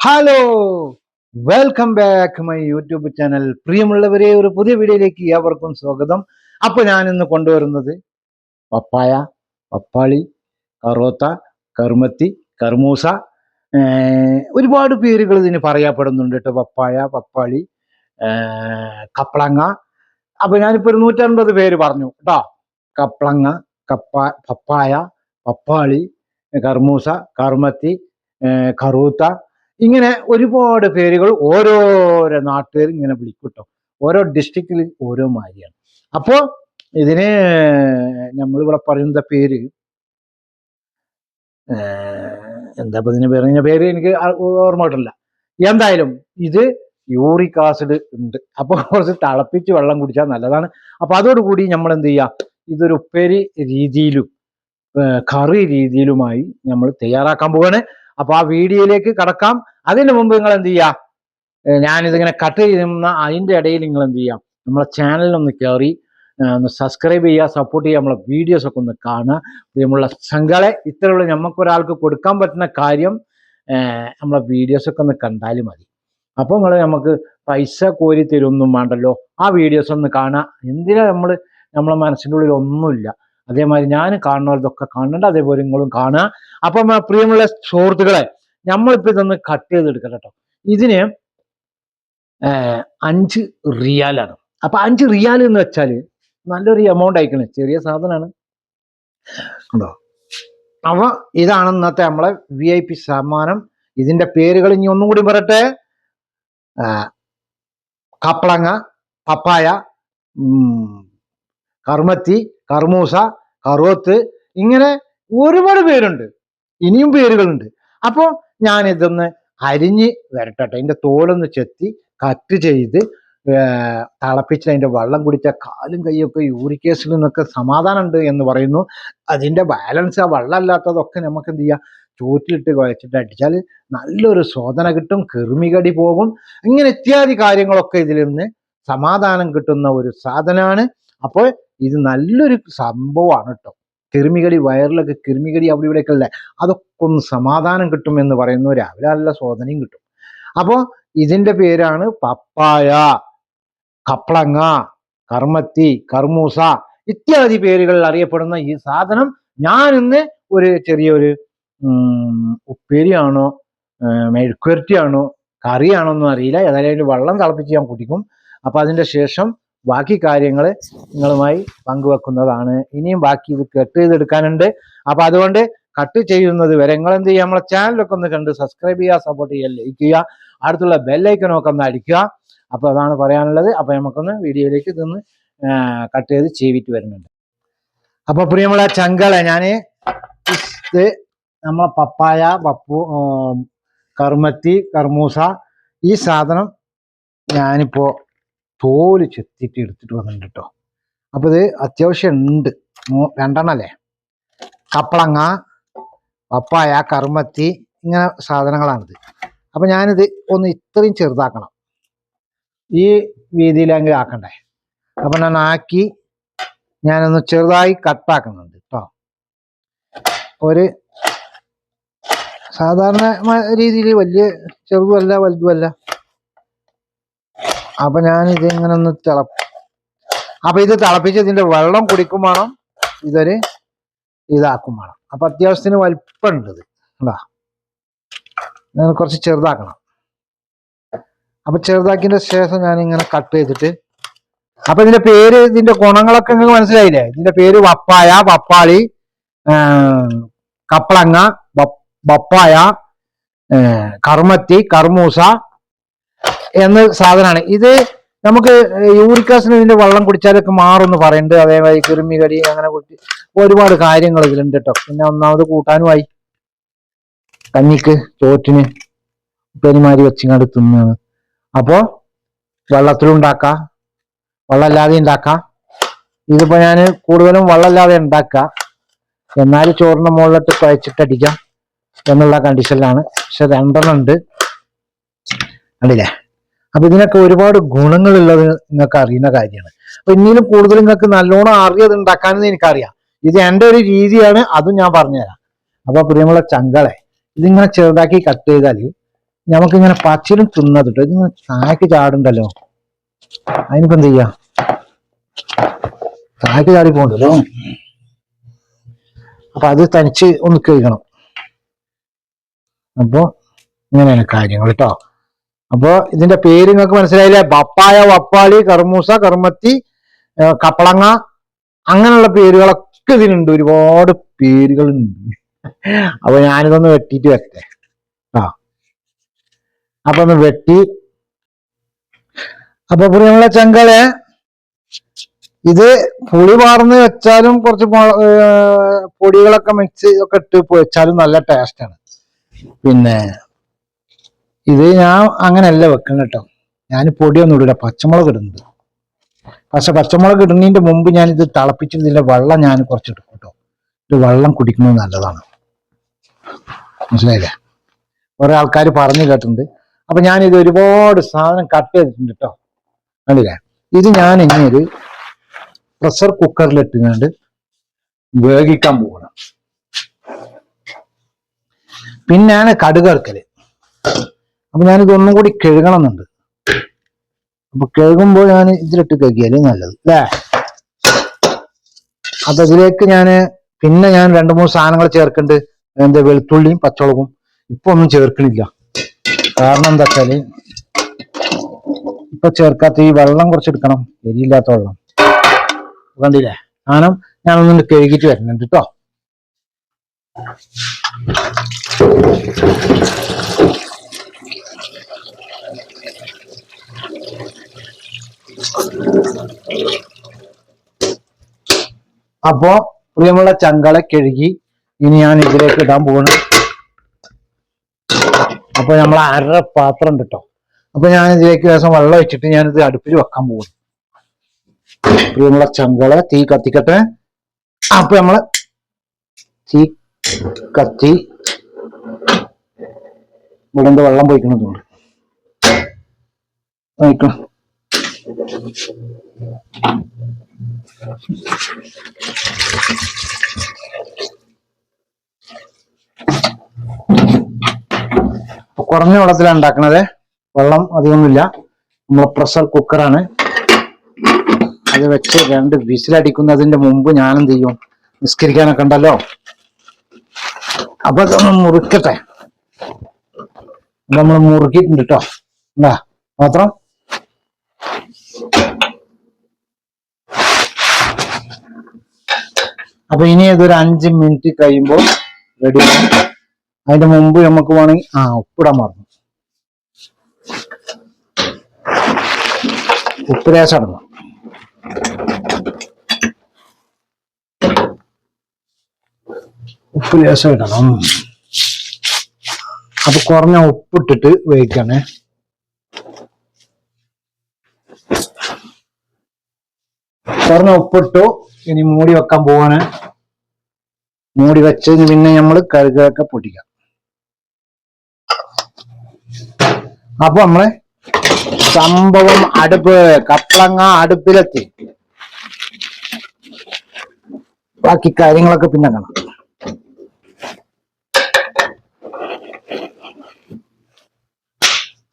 Hello welcome back my YouTube channel പ്രിയമുള്ളവരെ ഒരു പുതിയ വീഡിയോയിലേക്ക് ഏവർക്കും സ്വാഗതം. അപ്പൊ ഞാൻ ഇന്ന് കൊണ്ടുവരുന്നത് പപ്പായ പപ്പാളി കറോത്ത കർമ്മത്തി കർമൂസ ഒരുപാട് പേരുകൾ ഇതിന് പറയപ്പെടുന്നുണ്ട് കേട്ടോ. പപ്പായ പപ്പാളി കപ്ലങ്ങ. കപ്പളങ്ങ അപ്പൊ ഞാനിപ്പോ ഒരു നൂറ്റൻപത് പേര് പറഞ്ഞു കേട്ടോ. കപ്പളങ്ങ കപ്പ പപ്പായ പപ്പാളി കർമൂസ കർമ്മത്തി കറൂത്ത ഇങ്ങനെ ഒരുപാട് പേരുകൾ ഓരോരോ നാട്ടുകാർ ഇങ്ങനെ വിളിക്കും കേട്ടോ ഓരോ ഡിസ്ട്രിക്റ്റിൽ ഓരോ മാതിരിയാണ് അപ്പോ ഇതിന് നമ്മളിവിടെ പറയുന്ന പേര് എന്താ ഇപ്പൊ ഇതിന് പറഞ്ഞ പേര് എനിക്ക് ഓർമ്മ കിട്ടില്ല എന്തായാലും ഇത് യൂറിക് ആസിഡ് ഉണ്ട്. അപ്പൊ കുറച്ച് തിളപ്പിച്ച് വെള്ളം കുടിച്ചാൽ നല്ലതാണ്. അപ്പൊ അതോടുകൂടി നമ്മൾ എന്ത് ചെയ്യാം ഇതൊരു ഉപ്പേരി രീതിയിലും കറി രീതിയിലുമായി നമ്മൾ തയ്യാറാക്കാൻ പോവാണ്. അപ്പൊ ആ വീഡിയോയിലേക്ക് കടക്കാം. അതിന് മുമ്പ് നിങ്ങൾ എന്ത് ചെയ്യാം? ഞാനിതിങ്ങനെ കട്ട് ചെയ്യുന്ന അതിന്റെ ഇടയിൽ നിങ്ങൾ എന്ത് ചെയ്യാം? നമ്മളെ ചാനലിനൊന്ന് കയറി ഒന്ന് സബ്സ്ക്രൈബ് ചെയ്യുക സപ്പോർട്ട് ചെയ്യുക നമ്മളെ വീഡിയോസ് ഒക്കെ ഒന്ന് കാണുക. നമ്മളെ സംഘങ്ങളെ ഇത്തരമുള്ള നമുക്കൊരാൾക്ക് കൊടുക്കാൻ പറ്റുന്ന കാര്യം നമ്മളെ വീഡിയോസ് ഒക്കെ ഒന്ന് കണ്ടാൽ മതി. അപ്പോൾ നിങ്ങൾ നമുക്ക് പൈസ കോരി തരുമൊന്നും വേണ്ടല്ലോ. ആ വീഡിയോസ് ഒന്ന് കാണുക. എന്തിനാ നമ്മൾ നമ്മളെ മനസ്സിന്റെ ഉള്ളിൽ ഒന്നുമില്ല. അതേമാതിരി ഞാൻ കാണുന്നവരതൊക്കെ കാണുന്നുണ്ട്. അതേപോലെ നിങ്ങളും കാണുക. അപ്പം പ്രിയമുള്ള സുഹൃത്തുക്കളെ നമ്മളിപ്പോ ഇതൊന്ന് കട്ട് ചെയ്തെടുക്കട്ടെ കേട്ടോ ഇതിന് അഞ്ച് റിയാലാണ്. അപ്പൊ അഞ്ച് റിയാൽ എന്ന് വെച്ചാൽ നല്ലൊരു എമൗണ്ട് അയക്കണേ ചെറിയ സാധനമാണ് ഉണ്ടോ അപ്പൊ ഇതാണ് ഇന്നത്തെ നമ്മളെ വി ഐ പി സമ്മാനം. ഇതിന്റെ പേരുകൾ ഇനി ഒന്നും കൂടി പറയട്ടെ. കപ്പളങ്ങ പപ്പായ കർമ്മത്തി കർമൂസ കറുവത്ത് ഇങ്ങനെ ഒരുപാട് പേരുണ്ട്. ഇനിയും പേരുകളുണ്ട്. അപ്പോ ഞാൻ ഇതൊന്ന് അരിഞ്ഞ് വരട്ടെ ഇതിന്റെ തോലൊന്ന് ചെത്തി കട്ട് ചെയ്ത് തിളപ്പിച്ച് അതിന്റെ വെള്ളം കുടിച്ച കാലും കൈയൊക്കെ യൂറിക്കേസിൽ നിന്നൊക്കെ സമാധാനം ഉണ്ട് എന്ന് പറയുന്നു. അതിന്റെ ബാലൻസ് ആ വെള്ളമല്ലാത്തതൊക്കെ നമുക്ക് എന്ത് ചെയ്യാം? ചോറ്റിലിട്ട് കുഴച്ചിട്ട് അടിച്ചാൽ നല്ലൊരു ശോധന കിട്ടും കെറുമികടി പോകും. ഇങ്ങനെ ഇത്യാദി കാര്യങ്ങളൊക്കെ ഇതിൽ നിന്ന് സമാധാനം കിട്ടുന്ന ഒരു സാധനമാണ്. അപ്പോൾ ഇത് നല്ലൊരു സംഭവമാണ് കേട്ടോ കിരുമികടി വയറിലൊക്കെ കിരുമികടി അവിടെ ഇവിടെയൊക്കെ അല്ലേ അതൊക്കെ ഒന്ന് സമാധാനം കിട്ടും എന്ന് പറയുന്നു. രാവിലെ നല്ല ശോധനയും കിട്ടും. അപ്പോൾ ഇതിന്റെ പേരാണ് പപ്പായ കപ്ലങ്ങ കർമ്മത്തി കർമൂസ ഇത്യാദി പേരുകളിൽ അറിയപ്പെടുന്ന ഈ സാധനം ഞാൻ ഇന്ന് ഒരു ചെറിയൊരു ഉപ്പേരിയാണോ മെഴുക്കുരട്ടിയാണോ കറിയാണോ ഒന്നും അറിയില്ല. ഏതായാലും വെള്ളം തിളപ്പിച്ച് ഞാൻ കുടിക്കും. അപ്പൊ അതിന്റെ ശേഷം ബാക്കി കാര്യങ്ങൾ നിങ്ങളുമായി പങ്കുവെക്കുന്നതാണ്. ഇനിയും ബാക്കി ഇത് കട്ട് ചെയ്തെടുക്കാനുണ്ട്. അപ്പൊ അതുകൊണ്ട് കട്ട് ചെയ്യുന്നത് വരെ നിങ്ങൾ എന്ത് ചെയ്യുക നമ്മളെ ചാനലൊക്കെ ഒന്ന് കണ്ട് സബ്സ്ക്രൈബ് ചെയ്യുക സപ്പോർട്ട് ചെയ്യുക ലൈക്ക് ചെയ്യുക. അടുത്തുള്ള ബെല്ലൈക്കനൊക്കെ ഒന്ന് അടിക്കുക. അപ്പൊ അതാണ് പറയാനുള്ളത്. അപ്പൊ നമുക്കൊന്ന് വീഡിയോയിലേക്ക് ഇതൊന്ന് കട്ട് ചെയ്ത് ചെയ്തിട്ട് വരുന്നുണ്ട്. അപ്പൊ പ്രിയമുള്ള ചങ്കളെ ഇത് നമ്മളെ പപ്പായ പപ്പു കർമ്മത്തി കർമൂസ ഈ സാധനം ഞാനിപ്പോ തോൽ ചെത്തിട്ട് എടുത്തിട്ട് വന്നിട്ടുണ്ട് കേട്ടോ അപ്പൊ ഇത് അത്യാവശ്യം ഉണ്ട്. രണ്ടെണ്ണല്ലേ കപ്പളങ്ങ പപ്പായ കറുമത്തി ഇങ്ങനെ സാധനങ്ങളാണിത്. അപ്പൊ ഞാനിത് ഒന്ന് ഇത്രയും ചെറുതാക്കണം. ഈ വീതിയിലെങ്കിലും ആക്കണ്ടേ? അപ്പൊ ഞാൻ ആക്കി ഞാനൊന്ന് ചെറുതായി കട്ടാക്കുന്നുണ്ട് കേട്ടോ ഒരു സാധാരണ രീതിയിൽ വലിയ ചെറുതുമല്ല വലുതുമല്ല. അപ്പൊ ഞാൻ ഇത് ഇങ്ങനെ ഒന്ന് തിള അപ്പൊ ഇത് തിളപ്പിച്ച് ഇതിന്റെ വെള്ളം കുടിക്കും വേണം. ഇതൊരു ഇതാക്കും വേണം. അപ്പൊ അത്യാവശ്യത്തിന് വലിപ്പമുണ്ട് ഇത്. കണ്ടാ? ഞാൻ കുറച്ച് ചെറുതാക്കണം. അപ്പൊ ചെറുതാക്കിന്റെ ശേഷം ഞാൻ ഇങ്ങനെ കട്ട് ചെയ്തിട്ട് അപ്പൊ ഇതിന്റെ പേര് ഇതിന്റെ ഗുണങ്ങളൊക്കെ നിങ്ങൾക്ക് മനസ്സിലായില്ലേ? ഇതിന്റെ പേര് വപ്പായ പപ്പാളി കപ്പളങ്ങ ബപ്പായ കർമ്മത്തി കർമൂസ എന്ന സാധനമാണ്. ഇത് നമുക്ക് യൂറിക് ആസിഡ് ഇതിന്റെ വെള്ളം കുടിച്ചാലൊക്കെ മാറുമെന്ന് പറയുന്നുണ്ട്. അതേമാതിരി കിരുമി കടി അങ്ങനെ കുട്ടി ഒരുപാട് കാര്യങ്ങൾ ഇതിലുണ്ട് കേട്ടോ പിന്നെ ഒന്നാമത് കൂട്ടാനുമായി. കഞ്ഞിക്ക് ചോറ്റിന് പെരുമാരി വെച്ചിങ്ങാണ്ട് തിന്നാണ്. അപ്പോ വെള്ളത്തിലുണ്ടാക്കാം. വെള്ളമില്ലാതെ ഉണ്ടാക്കാം. ഇതിപ്പോ ഞാൻ കൂടുതലും വെള്ളമില്ലാതെ ഉണ്ടാക്കാം. എന്നാൽ ചോറിന്റെ മുകളിലിട്ട് കുഴച്ചിട്ടടിക്കാം എന്നുള്ള കണ്ടീഷനിലാണ് പക്ഷെ രണ്ടെണ്ണം ഉണ്ട്. കണ്ടില്ലേ? അപ്പൊ ഇതിനൊക്കെ ഒരുപാട് ഗുണങ്ങളുള്ളത് നിങ്ങൾക്ക് അറിയുന്ന കാര്യമാണ്. അപ്പൊ ഇനിയും കൂടുതൽ നിങ്ങൾക്ക് നല്ലോണം അറിയത് ഉണ്ടാക്കാനെന്ന് എനിക്കറിയാം. ഇത് എന്റെ ഒരു രീതിയാണ് അതും ഞാൻ പറഞ്ഞുതരാം. അപ്പൊ പ്രിയമുള്ള ചങ്കളെ ഇതിങ്ങനെ ചെറുതാക്കി കട്ട് ചെയ്താൽ നമുക്ക് ഇങ്ങനെ പച്ചിലും തിന്നത് കേട്ടോ ഇതിങ്ങനെ താഴേക്ക് ചാടുണ്ടല്ലോ? അതിനിപ്പോ എന്ത് ചെയ്യാ? താഴേക്ക് ചാടി പോകണ്ടല്ലോ? അപ്പൊ അത് തനിച്ച് ഒന്ന് കഴിക്കണം അപ്പോ ഇങ്ങനെയാണ് കാര്യങ്ങൾ കേട്ടോ അപ്പൊ ഇതിന്റെ പേര് നിങ്ങൾക്ക് മനസ്സിലായില്ലേ? പപ്പായ വപ്പാളി കർമൂസ കർമ്മത്തി കപ്പളങ്ങ അങ്ങനെയുള്ള പേരുകളൊക്കെ ഇതിനുണ്ട്. ഒരുപാട് പേരുകളുണ്ട്. അപ്പൊ ഞാനിതൊന്ന് വെട്ടിട്ട് വെക്കട്ടെ. ആ. അപ്പൊ ഒന്ന് വെട്ടി. അപ്പൊ പ്രിയമുള്ള ചങ്കളെ ഇത് പുളി വാർന്ന് വെച്ചാലും കുറച്ച് പൊടികളൊക്കെ മിക്സ് ഒക്കെ ഇട്ട് വെച്ചാലും നല്ല ടേസ്റ്റാണ് പിന്നെ ഇത് ഞാൻ അങ്ങനെയല്ല വെക്കണം കേട്ടോ ഞാൻ പൊടിയൊന്നും ഇടില്ല പച്ചമുളക് ഇടുന്നത്. പക്ഷെ പച്ചമുളക് ഇടുന്നതിന്റെ മുമ്പ് ഞാൻ ഇത് തിളപ്പിച്ചിട്ട് ഇതിന്റെ വെള്ളം ഞാൻ കുറച്ച് എടുക്കും കേട്ടോ ഇത് വെള്ളം കുടിക്കുന്നത് നല്ലതാണ്. മനസ്സിലായില്ലേ? കുറെ ആൾക്കാർ പറഞ്ഞു കേട്ടിട്ടുണ്ട്. അപ്പൊ ഞാനിത് ഒരുപാട് സാധനം കട്ട് ചെയ്തിട്ടുണ്ട് കേട്ടോ കണ്ടില്ലേ? ഇത് ഞാൻ ഇനി ഒരു പ്രഷർ കുക്കറിൽ ഇട്ടുകൊണ്ട് വേഗിക്കാൻ പോകണം പിന്നെയാണ് കടുക് അപ്പൊ ഞാനിത് ഒന്നും കൂടി കഴുകണമെന്നുണ്ട്. അപ്പൊ കഴുകുമ്പോൾ ഞാൻ ഇതിലിട്ട് കഴുകിയാലേ നല്ലത് അല്ലേ? അപ്പൊ ഇതിലേക്ക് ഞാൻ പിന്നെ ഞാൻ രണ്ട് മൂന്ന് സാധനങ്ങൾ ചേർക്കുന്നുണ്ട്. എന്താ വെളുത്തുള്ളിയും പച്ചമുളകും. ഇപ്പൊ ഒന്നും ചേർക്കണില്ല. കാരണം എന്താ വെച്ചാൽ ഇപ്പൊ ചേർക്കാത്ത ഈ വെള്ളം കുറച്ചെടുക്കണം എരിയില്ലാത്ത വെള്ളം. കണ്ടില്ലേ? സാധനം ഞാനൊന്നും കഴുകിയിട്ട് വരുന്നുണ്ട് കേട്ടോ അപ്പോ പ്രിയമുള്ള ചങ്കളെ കഴുകി ഇനി ഞാൻ ഇതിലേക്ക് ഇടാൻ പോകണം അപ്പൊ നമ്മൾ അര പാത്രം ഉണ്ട് കേട്ടോ അപ്പൊ ഞാൻ ഇതിലേക്ക് ദിവസം വെള്ളം വെച്ചിട്ട് ഞാനിത് അടുപ്പിൽ വെക്കാൻ പോകുന്നു പ്രിയമുള്ള ചങ്കളെ തീ കത്തിക്കട്ടെ. അപ്പൊ നമ്മൾ തീ കത്തി ഇവിടെ വെള്ളം പോയിക്കണതുണ്ട്. പോയിക്കണം അപ്പൊ കുറഞ്ഞ വെള്ളത്തിലാണ് ഉണ്ടാക്കുന്നത് വെള്ളം അധികമൊന്നുമില്ല. നമ്മളെ പ്രഷർ കുക്കറാണ് അത് വെച്ച് രണ്ട് വിസിലടിക്കുന്നതിന്റെ മുമ്പ് ഞാൻ ചെയ്യും? നിസ്കരിക്കാനൊക്കെ ഉണ്ടല്ലോ. അപ്പൊ അതൊന്ന് മുറുക്കട്ടെ. നമ്മൾ മുറുക്കിയിട്ടുണ്ട് കേട്ടോ എന്താ മാത്രം അപ്പൊ ഇനി ഇതൊരു അഞ്ച് മിനിറ്റ് കഴിയുമ്പോൾ റെഡി ആവും അതിന്റെ മുമ്പ് നമുക്ക് വേണമെങ്കിൽ ആ ഉപ്പിടാൻ മറന്നു. ഉപ്പ് ലേശം ഇടണം. അപ്പൊ കുറഞ്ഞ ഉപ്പിട്ടിട്ട് വേവിക്കണേ. കുറഞ്ഞ ഉപ്പിട്ടു. ഇനി മൂടി വെക്കാൻ പോവാണ്. മൂടി വെച്ചതിന് പിന്നെ നമ്മൾ കഴുകൊക്കെ പൊട്ടിക്കാം. അപ്പൊ നമ്മൾ സംഭവം അടുപ്പ് കപ്പളങ്ങ അടുപ്പിലെത്തി. ബാക്കി കാര്യങ്ങളൊക്കെ പിന്നെ കാണാം.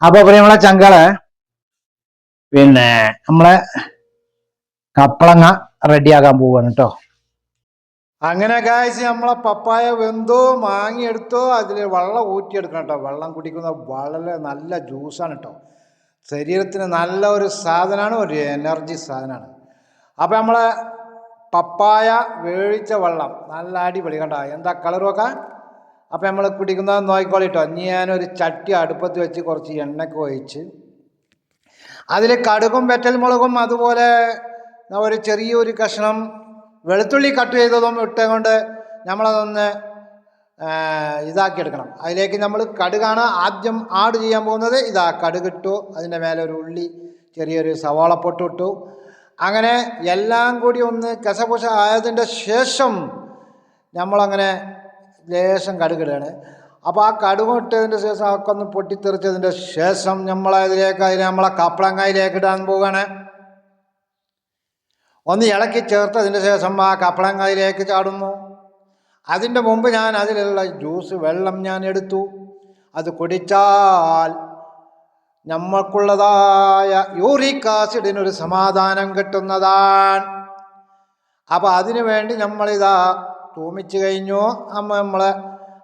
അപ്പൊ നമ്മളെ ചങ്കൾ പിന്നെ നമ്മളെ കപ്പളങ്ങ റെഡിയാക്കാൻ പോവാണ് കേട്ടോ അങ്ങനെ കാഴ്ച നമ്മളെ പപ്പായ വെന്തോ മാങ്ങിയെടുത്തോ അതിൽ വെള്ളം ഊറ്റിയെടുക്കണം കേട്ടോ വെള്ളം കുടിക്കുന്ന വളരെ നല്ല ജ്യൂസാണ് കേട്ടോ ശരീരത്തിന് നല്ല ഒരു സാധനമാണ് ഒരു എനർജി സാധനമാണ്. അപ്പം നമ്മളെ പപ്പായ വേവിച്ച വെള്ളം നല്ല അടിപൊളി കണ്ടോ? എന്താ കളർ നോക്കാം? അപ്പം നമ്മൾ കുടിക്കുന്നത് നോക്കിക്കോളി കേട്ടോ ഇനി ഞാനൊരു ചട്ടി അടുപ്പത്ത് വെച്ച് കുറച്ച് എണ്ണയൊക്കെ ഒഴിച്ച് അതിൽ കടുകും വെറ്റൽ മുളകും അതുപോലെ ഒരു ചെറിയൊരു കഷ്ണം വെളുത്തുള്ളി കട്ട് ചെയ്തതും ഇട്ടുകൊണ്ട് നമ്മളതൊന്ന് ഇതാക്കിയെടുക്കണം. അതിലേക്ക് നമ്മൾ കടുകാണ് ആദ്യം ആഡ് ചെയ്യാൻ പോകുന്നത്. ഇതാ കടുകിട്ടു അതിന്റെ മേലെ ഒരു ഉള്ളി ചെറിയൊരു സവാള പൊട്ടിട്ടു അങ്ങനെ എല്ലാം കൂടി ഒന്ന് കസപുശ ആയതിന്റെ ശേഷം നമ്മളങ്ങനെ ലേശം കടുകിടുകയാണ് അപ്പോൾ ആ കടുക് ഇട്ടതിന്റെ ശേഷം അതൊക്കെ ഒന്ന് പൊട്ടിത്തെറിച്ചതിന്റെ ശേഷം നമ്മളതിലേക്ക് അതിന് നമ്മളെ കപ്പളങ്ങയിലേക്ക് ഇടാൻ പോവുകയാണ്. ഒന്ന് ഇളക്കി അതിന്റെ ശേഷം ആ കപ്പളങ്ങയിലേക്ക് ചാടുന്നു. അതിന്റെ മുമ്പ് ഞാൻ അതിലുള്ള ജ്യൂസ് വെള്ളം ഞാൻ എടുത്തു. അത് കുടിച്ചാൽ നമ്മൾക്കുള്ളതായ യൂറിക് ആസിഡിനൊരു സമാധാനം കിട്ടുന്നതാണ്. അപ്പോൾ അതിനു വേണ്ടി നമ്മളിതാ തൂമിച്ച് കഴിഞ്ഞു. അമ്മ നമ്മൾ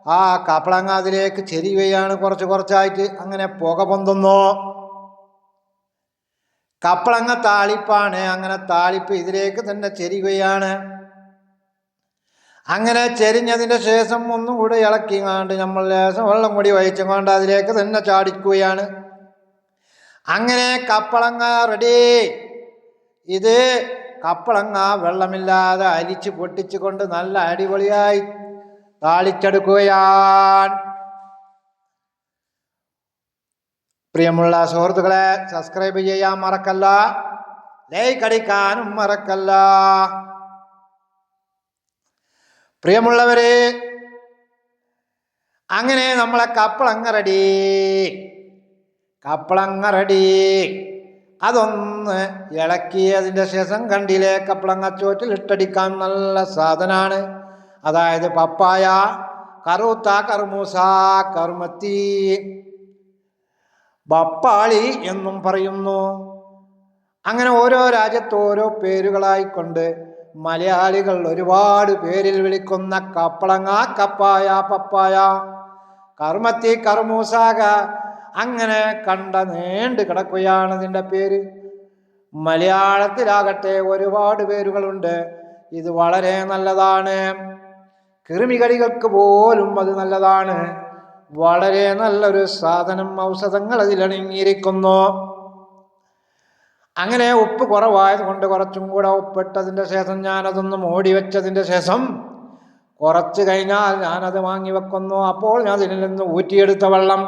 ആ കപ്പളങ്ങ അതിലേക്ക് ചെരിയുകയാണ് കുറച്ച് കുറച്ചായിട്ട്. അങ്ങനെ പുക പൊന്തുന്നു. കപ്പളങ്ങ താളിപ്പാണ്. അങ്ങനെ താളിപ്പ് ഇതിലേക്ക് തന്നെ ചെരിയുകയാണ്. അങ്ങനെ ചെരിഞ്ഞതിന്റെ ശേഷം ഒന്നും കൂടെ ഇളക്കി കാണ്ട് നമ്മൾ ലേശം വെള്ളം കൂടി വഹിച്ചും കൊണ്ട് അതിലേക്ക് തന്നെ ചാടിക്കുകയാണ്. അങ്ങനെ കപ്പളങ്ങ റെഡി ഇത് കപ്പളങ്ങ വെള്ളമില്ലാതെ അരിച്ച് പൊട്ടിച്ചുകൊണ്ട് നല്ല അടിപൊളിയായി താളിച്ചെടുക്കുകയാണ്. പ്രിയമുള്ള സുഹൃത്തുക്കളെ സബ്സ്ക്രൈബ് ചെയ്യാൻ മറക്കല്ല ലൈക്ക് അടിക്കാനും മറക്കല്ല. പ്രിയമുള്ളവരെ അങ്ങനെ നമ്മളെ കപ്പളങ്ങ റെഡി കപ്പളങ്ങ റെഡി അതൊന്ന് ഇളക്കിയതിന്റെ ശേഷം കണ്ടിലെ കപ്പളങ്ങ ചോറ്റിൽ ഇട്ടടിക്കാൻ നല്ല സാധനമാണ് അതായത് പപ്പായ കറുത്ത കറുമൂസ കറുമത്തി. ബപ്പാളി എന്നും പറയുന്നു. അങ്ങനെ ഓരോ രാജ്യത്ത് ഓരോ പേരുകളായിക്കൊണ്ട് മലയാളികൾ ഒരുപാട് പേരിൽ വിളിക്കുന്ന കപ്പളങ്ങ കപ്പായ പപ്പായ കർമ്മത്തി കർമൂസാക അങ്ങനെ കണ്ട നീണ്ടു കിടക്കുകയാണ് ഇതിന്റെ പേര്. മലയാളത്തിലാകട്ടെ ഒരുപാട് പേരുകളുണ്ട്. ഇത് വളരെ നല്ലതാണ്. കൃമികടികൾക്ക് പോലും അത് നല്ലതാണ്. വളരെ നല്ലൊരു സാധനം ഔഷധങ്ങൾ അതിലണങ്ങിയിരിക്കുന്നു അങ്ങനെ ഉപ്പ് കുറവായത് കൊണ്ട് കുറച്ചും കൂടെ ഉപ്പിട്ടതിന്റെ ശേഷം ഞാനതൊന്ന് മൂടി വെച്ചതിന്റെ ശേഷം കുറച്ച് കഴിഞ്ഞാൽ ഞാനത് വാങ്ങി വെക്കുന്നു. അപ്പോൾ ഞാൻ അതിൽ നിന്ന് ഊറ്റിയെടുത്ത വെള്ളം.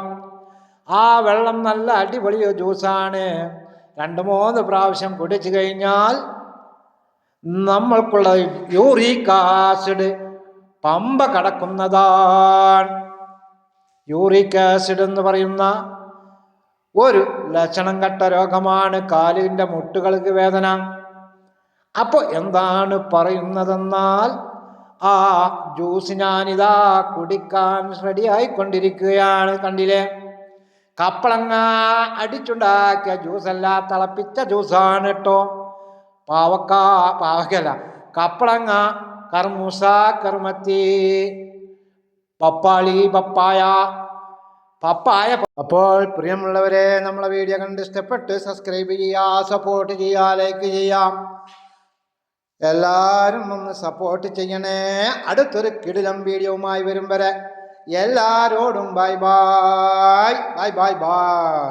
ആ വെള്ളം നല്ല അടിപൊളി ജ്യൂസാണ്. രണ്ട് മൂന്ന് പ്രാവശ്യം കുടിച്ചു കഴിഞ്ഞാൽ നമ്മൾക്കുള്ള യൂറിക് ആസിഡ് പമ്പ കടക്കുന്നതാണ്. യൂറിക് ആസിഡ് എന്ന് പറയുന്ന ഒരു ലക്ഷണം കെട്ട രോഗമാണ് കാലിന്റെ മുട്ടുകൾക്ക് വേദന. അപ്പോൾ എന്താണ് പറയുന്നതെന്നാൽ ആ ജ്യൂസ് ഞാനിതാ കുടിക്കാൻ റെഡിയായിക്കൊണ്ടിരിക്കുകയാണ് കണ്ടില്ലേ? കപ്പളങ്ങ അടിച്ചുണ്ടാക്കിയ ജ്യൂസല്ല തിളപ്പിച്ച ജ്യൂസാണ് കേട്ടോ. പാവക്ക പാവക്കല്ല കപ്പളങ്ങ കർമൂസ കർമ്മത്തി. പപ്പാളി പപ്പായ. പപ്പായ അപ്പോൾ പ്രിയമുള്ളവരെ നമ്മളെ വീഡിയോ കണ്ട് ഇഷ്ടപ്പെട്ട് സബ്സ്ക്രൈബ് ചെയ്യുക സപ്പോർട്ട് ചെയ്യുക ലൈക്ക് ചെയ്യാം എല്ലാവരും ഒന്ന് സപ്പോർട്ട് ചെയ്യണേ. അടുത്തൊരു കിടിലം വീഡിയോവുമായി വരും വരെ. എല്ലാരോടും bye bye bye bye bye